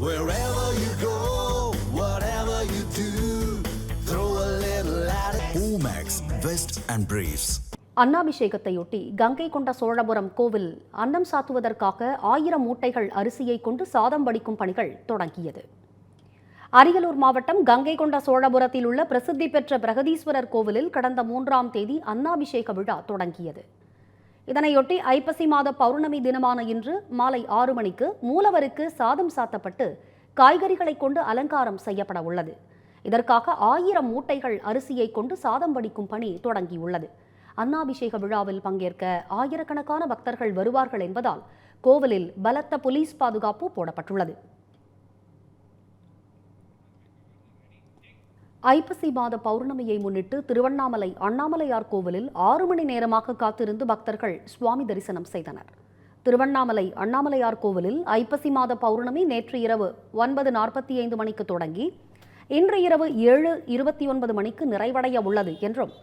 Wherever you go, whatever you do, throw a little at it. Omax, Vest and Briefs. அன்னாபிஷேகத்தையொட்டி Ganga கொண்ட சோழபுரம் கோவில் அன்னம் சாத்துவதற்காக ஆயிரம் மூட்டைகள் அரிசியை கொண்டு சாதம் வடிக்கும் பணிகள் தொடங்கியது அரியலூர் மாவட்டம் கங்கை கொண்ட சோழபுரத்தில் உள்ள பிரசித்தி பெற்ற பிரகதீஸ்வரர் கோவிலில் கடந்த மூன்றாம் தேதி அன்னாபிஷேக விழா தொடங்கியது இதனையொட்டி ஐப்பசி மாத பௌர்ணமி தினமான இன்று மாலை ஆறு மணிக்கு மூலவருக்கு சாதம் சாத்தப்பட்டு காய்கறிகளை கொண்டு அலங்காரம் செய்யப்பட உள்ளது. இதற்காக ஆயிரம் மூட்டைகள் அரிசியை கொண்டு சாதம் வடிக்கும் பணி தொடங்கியுள்ளது. அன்னாபிஷேக விழாவில் பங்கேற்க ஆயிரக்கணக்கான பக்தர்கள் வருவார்கள் என்பதால் கோவிலில் பலத்த போலீஸ் பாதுகாப்பு போடப்பட்டுள்ளது. ஐப்பசி மாத பௌர்ணமியை முன்னிட்டு திருவண்ணாமலை அண்ணாமலையார் கோவிலில் ஆறு மணி நேரமாக காத்திருந்து பக்தர்கள் சுவாமி தரிசனம் செய்தனர். திருவண்ணாமலை அண்ணாமலையார் கோவிலில் ஐப்பசி மாத பௌர்ணமி நேற்று இரவு ஒன்பது நாற்பத்தி ஐந்து மணிக்கு தொடங்கி இன்று இரவு ஏழு இருபத்தி ஒன்பது மணிக்கு நிறைவடைய உள்ளது என்றும்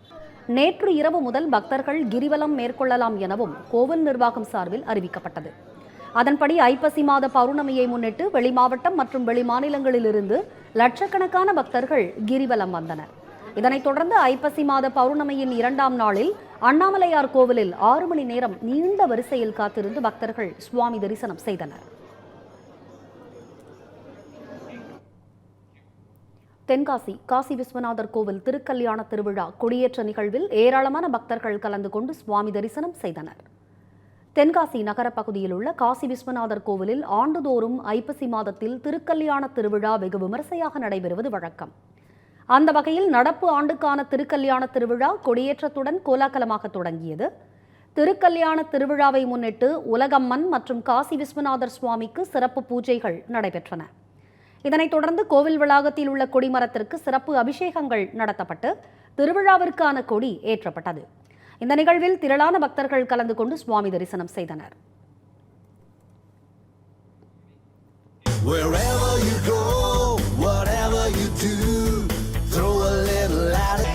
நேற்று இரவு முதல் பக்தர்கள் கிரிவலம் மேற்கொள்ளலாம் எனவும் கோவில் நிர்வாகம் சார்பில் அறிவிக்கப்பட்டது. அதன்படி ஐப்பசி மாத பௌர்ணமியை முன்னிட்டு வெளிமாவட்டம் மற்றும் வெளிமாநிலங்களிலிருந்து லட்சக்கணக்கான பக்தர்கள் கிரிவலம் வந்தனர். இதனைத் தொடர்ந்து ஐப்பசி மாத பௌர்ணமியின் இரண்டாம் நாளில் அண்ணாமலையார் கோவிலில் ஆறு மணி நேரம் நீண்ட வரிசையில் காத்திருந்து பக்தர்கள் சுவாமி தரிசனம் செய்தனர். தென்காசி காசி விஸ்வநாதர் கோவில் திருக்கல்யாண திருவிழா கொடியேற்ற நிகழ்வில் ஏராளமான பக்தர்கள் கலந்து கொண்டு சுவாமி தரிசனம் செய்தனர். தென்காசி நகர பகுதியில் உள்ள காசி விஸ்வநாதர் கோவிலில் ஆண்டுதோறும் ஐப்பசி மாதத்தில் திருக்கல்யாண திருவிழா வெகு விமர்சையாக நடைபெறுவது வழக்கம். அந்த வகையில் நடப்பு ஆண்டுக்கான திருக்கல்யாண திருவிழா கொடியேற்றத்துடன் கோலாகலமாக தொடங்கியது. திருக்கல்யாண திருவிழாவை முன்னிட்டு உலகம்மன் மற்றும் காசி விஸ்வநாதர் சுவாமிக்கு சிறப்பு பூஜைகள் நடைபெற்றன. இதனைத் தொடர்ந்து கோவில் வளாகத்தில் உள்ள கொடிமரத்திற்கு சிறப்பு அபிஷேகங்கள் நடத்தப்பட்டு திருவிழாவிற்கான கொடி ஏற்றப்பட்டது. இந்த நிகழ்வில் திரளான பக்தர்கள் கலந்து கொண்டு சுவாமி தரிசனம் செய்தனர்.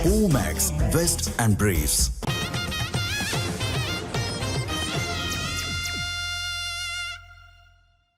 Omax, Vest and Briefs.